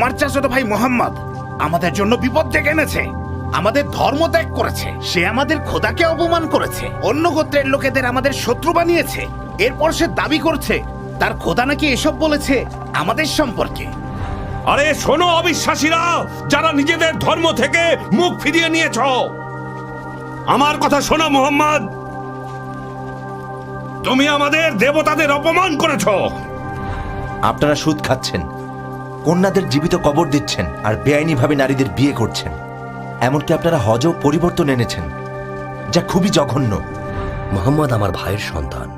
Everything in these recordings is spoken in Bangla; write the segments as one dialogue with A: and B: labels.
A: তোমার চাচাতো ভাই মোহাম্মদ আমাদের জন্য বিপদ ডেকে এনেছে। আমাদের ধর্ম ত্যাগ করেছে। সে আমাদের খোদাকে অপমান করেছে। অন্য গোত্রের লোকেদের আমাদের শত্রু বানিয়েছে। এরপর সে দাবি করছে তার খোদা নাকি এসব বলেছে আমাদের সম্পর্কে।
B: আরে শোনো অবিশ্বাসীরা যারা নিজেদের ধর্ম থেকে মুখ ফিরিয়ে নিয়েছ। আমার কথা শোনো মোহাম্মদ। তুমি আমাদের দেবতাদের অপমান করেছ।
C: আপনারা সুদ খাচ্ছেন। কন্যাদের জীবিত কবর দিচ্ছেন আর বেআইনিভাবে নারীদের বিয়ে করছেন। এমনকি আপনারা হজও পরিবর্তন এনেছেন যা খুবই জঘন্য।
D: মোহাম্মদ আমার ভাইয়ের সন্তান।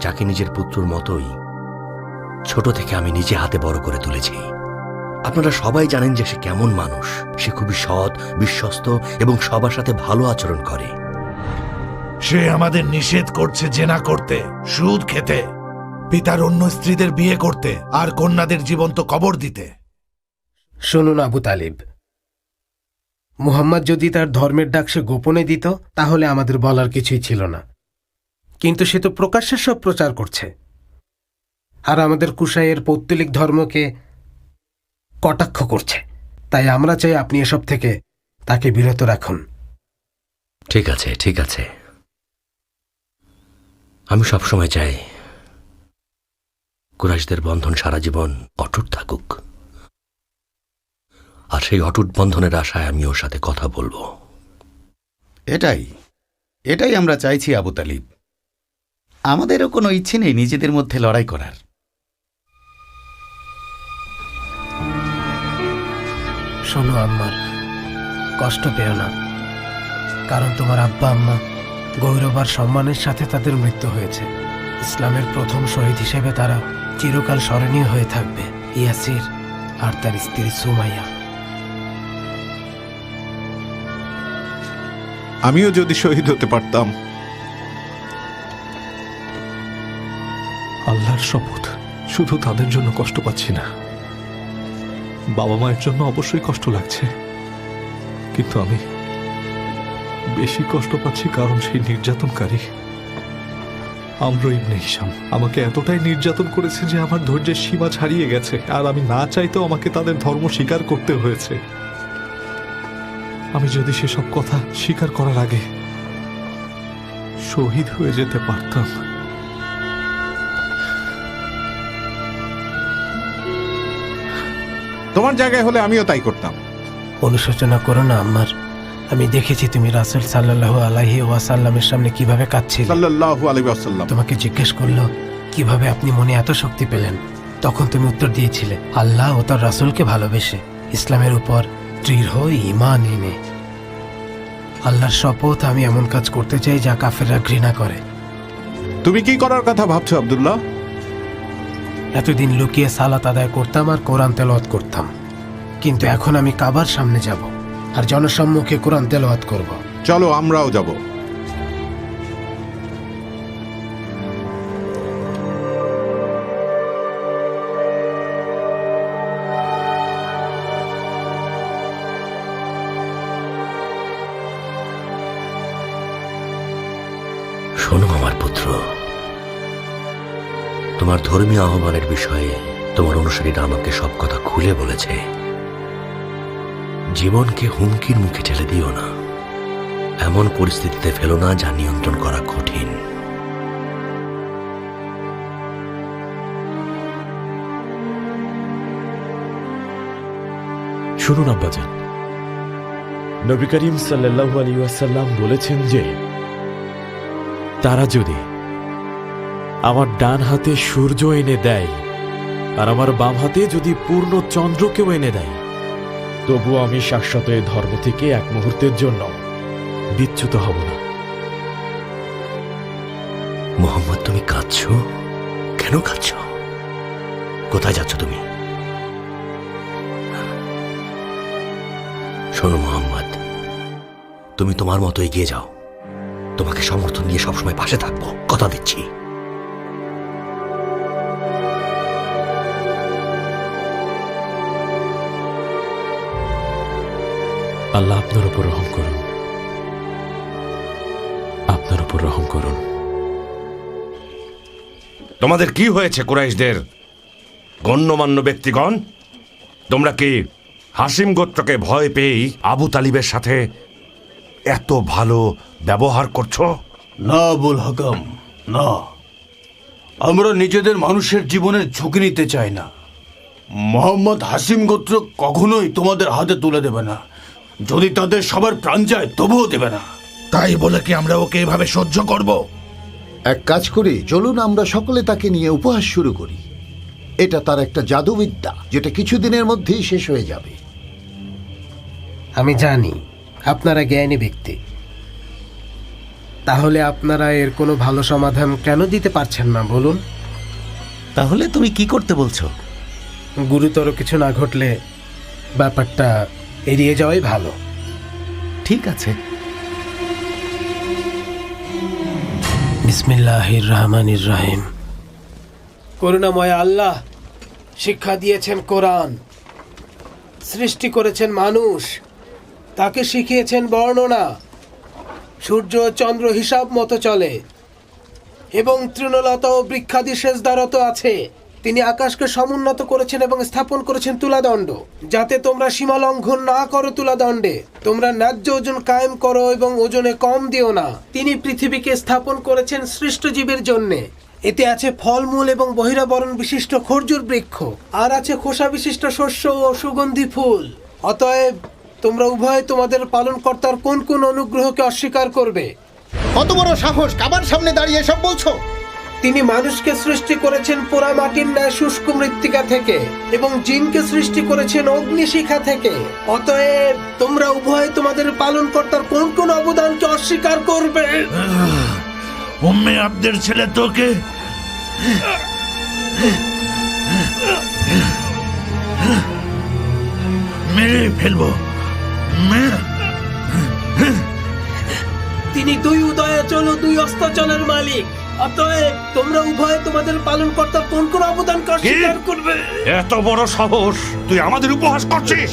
D: যাকে নিজের পুত্রর মতোই ছোট থেকে আমি নিজে হাতে বড় করে তুলেছি। আপনারা সবাই জানেন যে সে কেমন মানুষ। সে খুবই সৎ বিশ্বস্ত এবং সবার সাথে ভালো আচরণ করে।
E: সে আমাদের নিষেধ করছে জেনা করতে সুদ খেতে। পিতার অন্য স্ত্রীদের বিয়ে করতে আর কন্যাদের জীবন্ত কবর দিতে।
F: শুনুন আবু তালিব। মুহাম্মদ যদি তার ধর্মের ডাক সে গোপনে দিত তাহলে আমাদের বলার কিছুই ছিল না। কিন্তু সে তো প্রকাশ্যে সব প্রচার করছে। আর আমাদের কুশাইয়ের পৌত্তলিক ধর্মকে কটাক্ষ করছে। তাই আমরা চাই আপনি এসব থেকে তাকে বিরত রাখুন।
D: ঠিক আছে ঠিক আছে। আমি সবসময় চাই কুরাইশদের বন্ধন সারা জীবন অটুট থাকুক। আর সেই অটুট বন্ধনের আশায় আমি ওর সাথে কথা বলব।
G: এটাই এটাই আমরা চাইছি আবু তালিব। আমাদেরও কোনো ইচ্ছে নেই নিজেদের মধ্যে লড়াই করার।
F: শোনো আম্মার কষ্ট পেও না। কারণ তোমার আব্বা আম্মা গৌরব আর সম্মানের সাথে তাদের মৃত্যু হয়েছে। ইসলামের প্রথম শহীদ হিসেবে তারা চিরকাল স্মরণীয় হয়ে থাকবে ইয়াসির আর তার স্ত্রী সুমাইয়া।
H: আমিও যদি শহীদ হতে পারতাম।
I: আল্লাহর শপথ শুধু তাদের জন্য কষ্ট পাচ্ছি না। বাবা মায়ের জন্য অবশ্যই কষ্ট লাগছে। কিন্তু আমি বেশি কষ্ট পাচ্ছি কারণ সেই নির্যাতনকারী। আমর ইবনে হিসাম আমাকে এতটাই নির্যাতন করেছে যে আমার ধৈর্যের সীমা ছাড়িয়ে গেছে আর আমি না চাইতেও আমাকে তাদের ধর্ম স্বীকার করতে হয়েছে। আমি যদি সেসব কথা স্বীকার করার আগে শহীদ হয়ে যেতে পারতাম।
H: তোমার জায়গায় হলে আমিও তাই করতাম।
F: অনুশোচনা করো না আম্মার। আমি দেখেছি তুমি রাসুল সাল্লাহ আলাহি ওয়াসাল্লামের সামনে কীভাবে কাঁদছিলে।
H: সাল্লাল্লাহু আলাইহি ওয়াসাল্লাম।
F: তোমাকে জিজ্ঞেস করল কীভাবে আপনি মনে এত শক্তি পেলেন? তখন তুমি উত্তর দিয়েছিলে আল্লাহ ও তার রাসূলকে ভালোবেসে। ইসলামের উপর দৃঢ় ইমান এনে। আল্লাহর শপথ আমি এমন কাজ করতে চাই যা কাফেররা ঘৃণা করে।
H: তুমি কি করার কথা ভাবছ আব্দুল্লাহ?
F: এতদিন লুকিয়ে সালাত আদায় করতাম আর কোরআন তেলাওয়াত করতাম। কিন্তু এখন আমি কাবার সামনে যাব। আর জনসম্মুখে কোরআন তেলাওয়াত করব।
H: চলো আমরাও যাব।
D: শোনো আমার পুত্র তোমার ধর্মীয় আহ্বানের বিষয়ে তোমার অনুসারীরা আমাকে সব কথা খুলে বলেছে। জীবনকে হুমকির মুখে ঠেলে দিও না। এমন পরিস্থিতিতে ফেলো না যা নিয়ন্ত্রণ করা কঠিন।
J: শুনুন আব্বাজান। নবী করিম সাল্লাল্লাহু আলাইহি ওয়াসাল্লাম বলেছেন যে, তারা যদি আমার ডান হাতে সূর্য এনে দেয় আর আমার বাম হাতে যদি পূর্ণ চন্দ্রকেও এনে দেয় তবু আমি শাশ্বত এই ধর্ম থেকে এক মুহূর্তের জন্য বিচ্যুত হব না।
D: মোহাম্মদ, তুমি কাঁদছ? কেন কাঁদছ? কোথায় যাচ্ছ তুমি? শোনো মোহাম্মদ, তুমি তোমার মতো এগিয়ে যাও। তোমাকে সমর্থন দিয়ে সবসময় পাশে থাকব। কথা দিচ্ছি।
J: আল্লাহ আপনার উপর রহম করুন। আপনার উপর রহম করুন।
B: তোমাদের কি হয়েছে কুরাইশদের? গণ্যমান্য ব্যক্তিগণ তোমরা কি হাসিম গোত্রকে ভয় পেয়েই আবু তালিবের সাথে এত ভালো ব্যবহার করছ?
K: না আবুল হাকাম না। আমরা নিজেদের মানুষের জীবনের ঝুঁকি নিতে চাই না। মোহাম্মদ হাসিম গোত্র কখনোই তোমাদের হাতে তুলে দেবে না। যদি তাদের সবার প্রাণ যায় তবুও দেবে না।
E: তাই বলে কি আমরা ওকে এভাবে সহ্য করব?
L: এক কাজ করি চলুন আমরা সকলে তাকে নিয়ে উপহাস শুরু করি। এটা তার একটা জাদুবিদ্যা যেটা কিছুদিনের মধ্যেই শেষ হয়ে যাবে।
F: আমি জানি আপনারা জ্ঞানী ব্যক্তি। তাহলে আপনারা এর কোনো ভালো সমাধান কেন দিতে পারছেন না বলুন?
G: তাহলে তুমি কি করতে বলছো?
F: গুরুতর কিছু না ঘটলে ব্যাপারটা এড়িয়ে যাওয়াই ভালো।
G: ঠিক আছে।
F: বিসমিল্লাহির রহমানির রহিম করুণাময় আল্লাহ, শিক্ষা দিয়েছেন কোরআন। সৃষ্টি করেছেন মানুষ। তাকে শিখিয়েছেন বর্ণনা। সূর্য চন্দ্র হিসাব মতো চলে। এবং তৃণলতা ও বৃক্ষাদি সেচদারত আছে। তিনি আকাশকে সমুন্নত করেছেন এবং স্থাপন করেছেন তুলাদণ্ড, যাতে তোমরা সীমা লঙ্ঘন না করো তুলাদণ্ডে। তোমরা ন্যায্য ওজন কায়েম করো এবং ওজনে কম দিও না। তিনি পৃথিবীকে স্থাপন করেছেন সৃষ্ট জীবের জন্যে। এতে আছে ফলমূল এবং বহিরাবরণ বিশিষ্ট খর্জুর বৃক্ষ, আর আছে খোসা বিশিষ্ট শস্য ও সুগন্ধি ফুল। অতএব, তোমরা উভয় তোমাদের পালনকর্তার কোন কোন অনুগ্রহকে অস্বীকার করবে?
L: কত বড় সাহস, কাবার সামনে দাঁড়িয়ে সব বলছো?
F: তিনি মানুষকে সৃষ্টি করেছেন পোড়া মাটির ন্যায় শুষ্ক মৃত্তিকা থেকে এবং জিনকে সৃষ্টি করেছেন অগ্নিশিখা থেকে। অতএব তোমরা উভয় তোমাদের পালনকর্তার কোন কোন অবদানকে অস্বীকার করবে?
E: উম্মে আব্দের ছেলে তোকে? মেরে ফেলব। মেরে
F: তিনি দুই উদয়াচল ও দুই অস্তাচলের মালিক। অতএব তোমরা উভয় তোমাদের পালনকর্তার কোন কোন অবদানকে অস্বীকার করবে।
B: এত বড় সাহস তুই আমাদের উপহাস করছিস?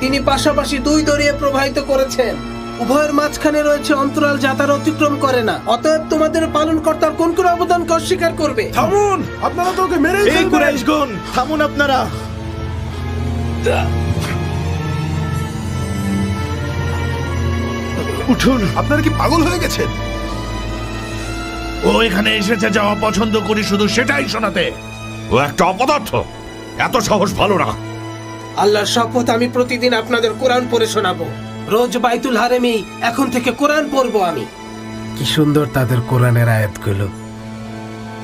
F: তিনি পাশাপাশি দুই দরিয়ে প্রবাহিত করেছেন। উভয়ের মাঝখানে রয়েছে অন্তরাল যা তারা অতিক্রম করে না। অতএব তোমাদের পালনকর্তার কোন কোন অবদানকে অস্বীকার করবে।
E: থামুন! আপনারা তো ওকে মেরে
L: এই কুরাইশগণ থামুন আপনারা। উঠুন
E: আপনারা কি পাগল হয়ে গেছেন? ও এখানে এসেছে যাওয়া পছন্দ করি শুধু সেটাই শোনাতে।
B: ও একটা অপদার্থ। এত সাহস ভালো না।
F: আল্লাহর শপথ আমি প্রতিদিন আপনাদের কোরআন পড়ে শোনাবো। রোজ বাইতুল হারেমি এখন থেকে কোরআন পড়ব আমি। কি সুন্দর তাদের কোরআনের আয়াতগুলো।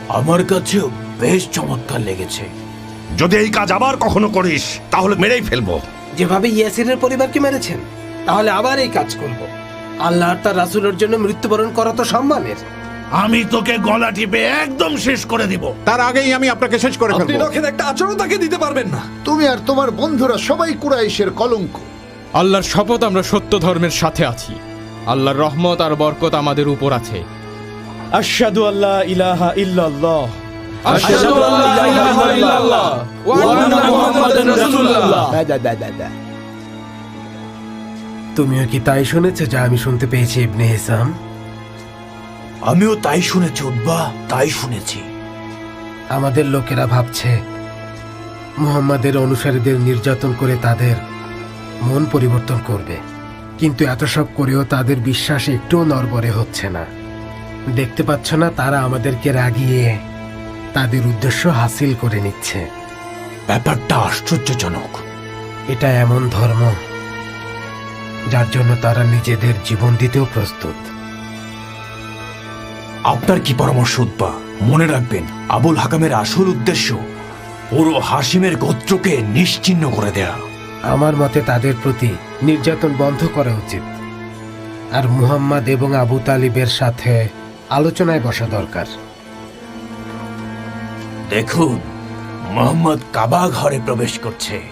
K: আমার কাছেও বেশ চমৎকার লেগেছে।
B: যদি এই কাজ আবার কখনো করিস তাহলে মেরেই ফেলব।
F: যেভাবে ইয়াসিরের পরিবারকে মেরেছেন তাহলে আবার এই কাজ করব। আল্লাহ তার রাসূলের জন্য মৃত্যুবরণ করা তো সম্মানের।
E: আমি তোকে গলা টিপে একদম শেষ করে দিব।
H: তার আগেই আমি আপনাকে শেষ করে ফেলব।
I: একটা আচরণ তাকে দিতে পারবেন না।
L: তুমি আর তোমার বন্ধুরা সবাই কুরাইশের কলঙ্ক।
J: আল্লাহর শপথ আমরা সত্য ধর্মের সাথে আছি। আল্লাহর রহমত আর বরকত আমাদের উপর আছে। আশহাদু আল্লাহ ইলাহা ইল্লাল্লাহ। আশহাদু আল্লা ইলাহা ইল্লাল্লাহ। ওয়া আন্না মুহাম্মাদান রাসূলুল্লাহ।
F: তুমিও কি তাই শুনেছো যা আমি শুনতে পেয়েছি ইবনে হিসাম?
K: আমিও তাই শুনেছি উদ্বা তাই শুনেছি।
F: আমাদের লোকেরা ভাবছে মুহাম্মাদের অনুসারীদের নির্যাতন করে তাদের মন পরিবর্তন করবে। কিন্তু এত সব করেও তাদের বিশ্বাস একটুও নরবরে হচ্ছে না। দেখতে পাচ্ছ না তারা আমাদেরকে রাগিয়ে তাদের উদ্দেশ্য হাসিল করে নিচ্ছে।
K: ব্যাপারটা আশ্চর্যজনক।
F: এটা এমন ধর্ম যার জন্য তারা নিজেদের জীবন দিতেও প্রস্তুত।
K: আপনার কি পরামর্শ উদ্বা মনে রাখবেন আবুল হাকামের আসল উদ্দেশ্য পুরো হাসিমের গোত্রকে নিশ্চিহ্ন করে দেয়া।
F: আমার মতে তাদের প্রতি নির্যাতন বন্ধ করা উচিত। আর মুহাম্মদ এবং আবু তালিবের সাথে আলোচনায় বসা দরকার।
K: দেখুন মোহাম্মদ কাবা ঘরে প্রবেশ করছে।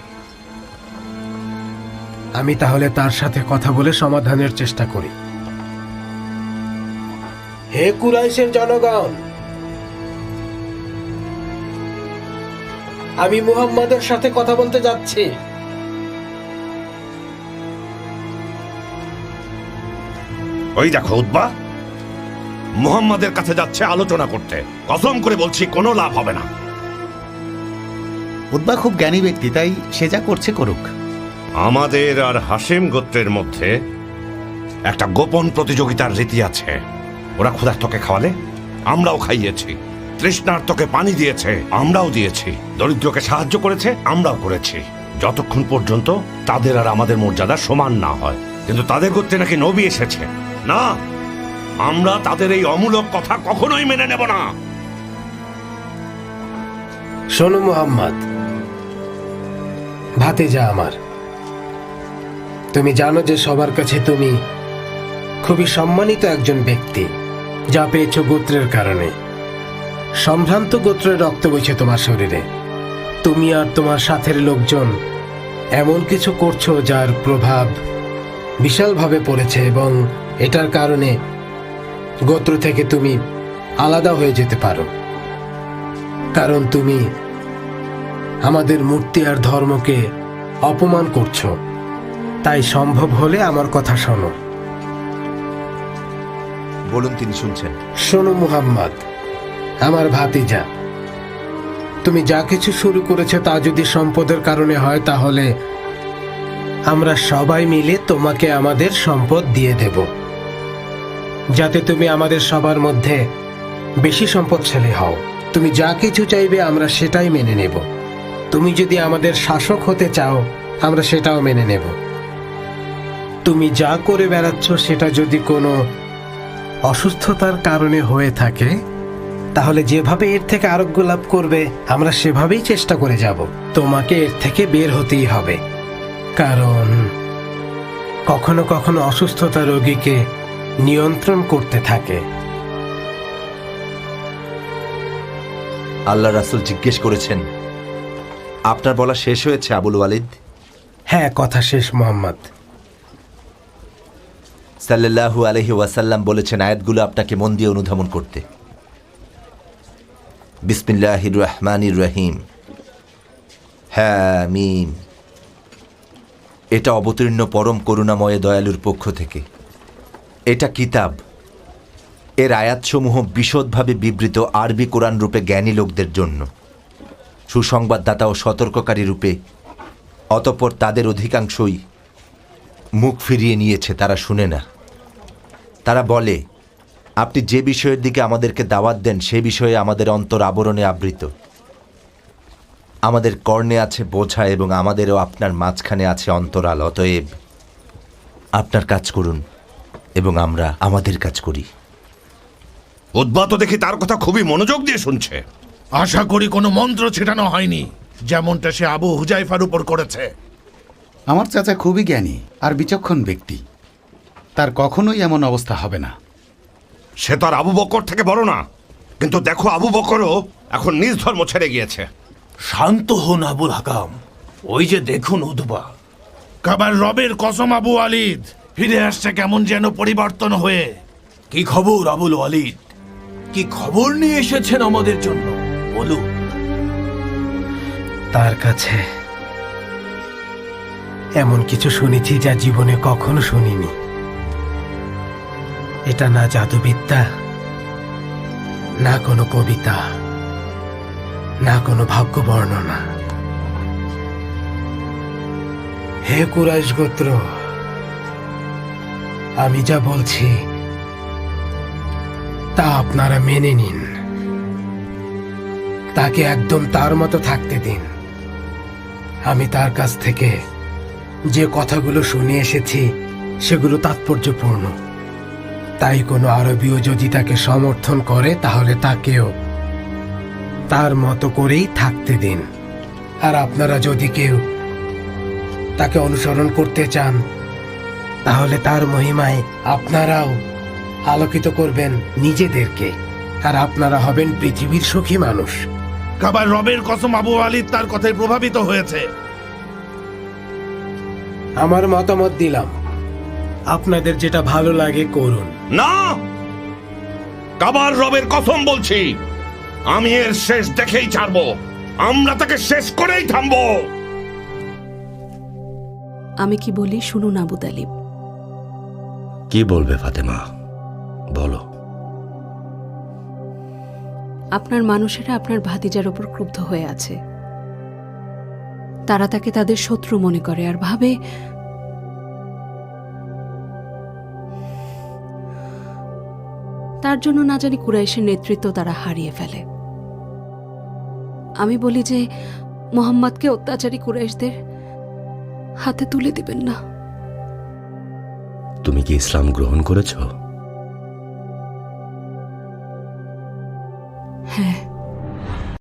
F: আমি তাহলে তার সাথে কথা বলে সমাধানের চেষ্টা করি। হে কুরাইশের জনগণ! আমি মুহাম্মাদের সাথে কথা বলতে যাচ্ছি।
B: ওই দেখো উদ্বা মুহাম্মাদের কাছে যাচ্ছে আলোচনা করতে। কসম করে বলছি কোনো লাভ হবে না।
G: উদ্বা খুব জ্ঞানী ব্যক্তি তাই সে যা করছে করুক।
B: আমাদের আর হাসিম গোত্রের মধ্যে একটা গোপন প্রতিযোগিতার রীতি আছে। ওরা ক্ষুধার্তকে খাওয়ালে, আমরাও খাইয়েছি। তৃষ্ণার্তকে পানি দিয়েছে, আমরাও দিয়েছি। দরিদ্রকে সাহায্য করেছে, আমরাও করেছি। যতক্ষণ পর্যন্ত তাদের আর আমাদের মর্যাদা সমান না হয়। কিন্তু তাদের গোত্রে নাকি নবী এসেছে। না, আমরা তাদের এই অমূলক কথা কখনোই মেনে নেব না।
F: শোনো মোহাম্মদ, ভাতিজা আমার। তুমি জানো যে সবার কাছে তুমি খুবই সম্মানিত একজন ব্যক্তি, যা পেয়েছ গোত্রের কারণে। সম্ভ্রান্ত গোত্রের রক্ত বইছে তোমার শরীরে। তুমি আর তোমার সাথের লোকজন এমন কিছু করছ যার প্রভাব বিশালভাবে পড়েছে এবং এটার কারণে গোত্র থেকে তুমি আলাদা হয়ে যেতে পারো। কারণ তুমি আমাদের মূর্তি আর ধর্মকে অপমান করছ। তাই সম্ভব হলে আমার কথা শোনো।
C: বলুন তিনি শুনছেন।
F: শোনো মুহাম্মদ আমার ভাতিজা তুমি যা কিছু শুরু করেছ তা যদি সম্পদের কারণে হয় তাহলে আমরা সবাই মিলে তোমাকে আমাদের সম্পদ দিয়ে দেব। যাতে তুমি আমাদের সবার মধ্যে বেশি সম্পদশালী হও। তুমি যা কিছু চাইবে আমরা সেটাই মেনে নেব। তুমি যদি আমাদের শাসক হতে চাও আমরা সেটাও মেনে নেব। তুমি যা করে বেড়াচ্ছ সেটা যদি কোনো অসুস্থতার কারণে হয়ে থাকে তাহলে যেভাবে এর থেকে আরোগ্য লাভ করবে আমরা সেভাবেই চেষ্টা করে যাব। তোমাকে এর থেকে বের হতেই হবে। কারণ কখনো কখনো অসুস্থতা রোগীকে নিয়ন্ত্রণ করতে থাকে।
C: আল্লাহ রাসুল জিজ্ঞেস করেছেন আপনার বলা শেষ হয়েছে আবুল ওয়ালিদ?
F: হ্যাঁ কথা শেষ মোহাম্মদ।
C: সাল্লাল্লাহু আলহি ওয়াসাল্লাম বলেছেন, আয়াতগুলো আপনাকে মন দিয়ে অনুধাবন করতে। বিসমিল্লাহির রহমানির রহিম। হ্যাঁ মিম এটা অবতীর্ণ পরম করুণাময় দয়ালুর পক্ষ থেকে। এটা কিতাব। এর আয়াতসমূহ বিশদভাবে বিবৃত আরবি কোরআন রূপে জ্ঞানী লোকদের জন্য। সুসংবাদদাতা ও সতর্ককারী রূপে। অতঃপর তাদের অধিকাংশই মুখ ফিরিয়ে নিয়েছে তারা শুনে না। তারা বলে আপনি যে বিষয়ের দিকে আমাদেরকে দাওয়াত দেন সে বিষয়ে আমাদের অন্তর আবরণে আবৃত। আমাদের কর্ণে আছে বোঝা এবং আমাদেরও আপনার মাঝখানে আছে অন্তরাল অতএব আপনার কাজ করুন এবং আমরা আমাদের কাজ করি।
B: উদ্বাত দেখি তার কথা খুবই মনোযোগ দিয়ে শুনছে।
E: আশা করি কোনো মন্ত্র ছেটানো হয়নি যেমনটা সে আবু হুজাইফার উপর করেছে।
G: আমার চাচা খুবই জ্ঞানী আর বিচক্ষণ ব্যক্তি। তার কখনোই এমন অবস্থা হবে না।
B: সে তার আবু বকর থেকে বড় না। কিন্তু দেখো আবু বকরও এখন নিজ ধর্ম ছেড়ে গিয়েছে।
K: শান্ত হন আবুল হাকাম। ওই যে দেখুন উদ্বা।
E: কাবার রবের কসম আবু আলিদ ফিরে আসছে কেমন যেন পরিবর্তন হয়ে।
K: কি খবর আবুল ওয়ালিদ? কি খবর নিয়ে এসেছেন আমাদের জন্য? বলুন।
F: তার কাছে এমন কিছু শুনেছি যা জীবনে কখনো শুনিনি। এটা না জাদুবিদ্যা, না কোনো কবিতা, না কোনো ভাগ্য বর্ণনা। হে কুরাইশ গোত্র, আমি যা বলছি, তা আপনারা মেনে নিন। তাকে একদম তার মতো থাকতে দিন। আমি তার কাছ থেকে যে কথাগুলো শুনে এসেছি, সেগুলো তাৎপর্যপূর্ণ। তাই কোনো আরবীয় যদি তাকে সমর্থন করে, তাহলে তাকেও। তার মতো করেই থাকতে দিন। আর আপনারা যদি কেউ তাকে অনুসরণ করতে চান, তাহলে তার মহিমায় আপনারাও আলোকিত করবেন নিজেদেরকে। আর আপনারা হবেন পৃথিবীর সুখী মানুষ।
E: কাবার রবের কসম আবু আলিদ তার কথায় প্রভাবিত হয়েছে।
F: আমার মতামত দিলাম। আপনাদের যেটা ভালো লাগে করুন।
B: না! কাবার রবের কসম বলছি। আমি এর শেষ দেখেই ছাড়বো। আমরা তাকে শেষ করেই থামবো।
M: আমি কি বলি শুনুন আবু তালিব।
D: কি বলবে ফাতেমা? বলো।
M: আপনার মানুষেরা আপনার ভাতিজার ওপর ক্রুব্ধ হয়ে আছে। তারা তাকে তাদের শত্রু মনে করে আর ভাবে, তার জন্য না জানি কুরাইশের নেতৃত্ব তারা হারিয়ে ফেলে। আমি বলি যে, মোহাম্মদকে অত্যাচারী কুরাইশদের হাতে তুলে দিবেন না।
D: তুমি কি ইসলাম গ্রহণ করেছ?